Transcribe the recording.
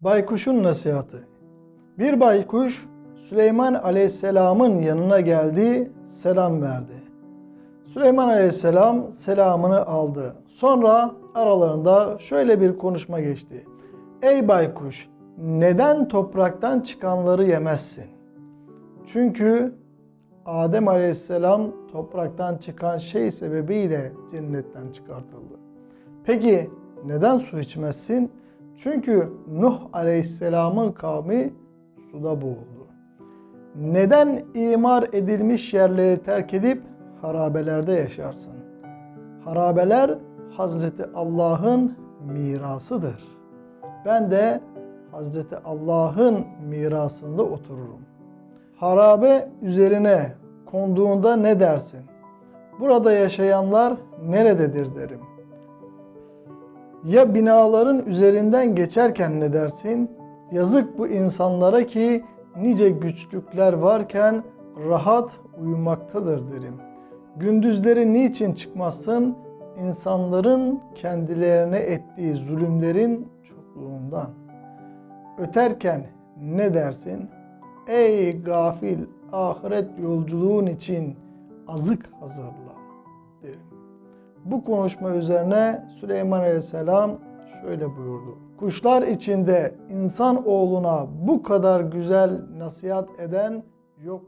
Baykuşun nasihatı. Bir baykuş Süleyman Aleyhisselam'ın yanına geldi, selam verdi. Süleyman Aleyhisselam selamını aldı. Sonra aralarında şöyle bir konuşma geçti. Ey baykuş, neden topraktan çıkanları yemezsin? Çünkü Adem Aleyhisselam topraktan çıkan şey sebebiyle cennetten çıkartıldı. Peki neden su içmezsin? Çünkü Nuh Aleyhisselam'ın kavmi suda boğuldu. Neden imar edilmiş yerleri terk edip harabelerde yaşarsın? Harabeler Hazreti Allah'ın mirasıdır. Ben de Hazreti Allah'ın mirasında otururum. Harabe üzerine konduğunda ne dersin? Burada yaşayanlar nerededir derim. Ya binaların üzerinden geçerken ne dersin? Yazık bu insanlara ki nice güçlükler varken rahat uyumaktadır derim. Gündüzleri niçin çıkmazsın? İnsanların kendilerine ettiği zulümlerin çokluğundan. Öterken ne dersin? Ey gafil ahiret yolculuğun için azık hazırla derim. Bu konuşma üzerine Süleyman Aleyhisselam şöyle buyurdu. Kuşlar içinde insan oğluna bu kadar güzel nasihat eden yok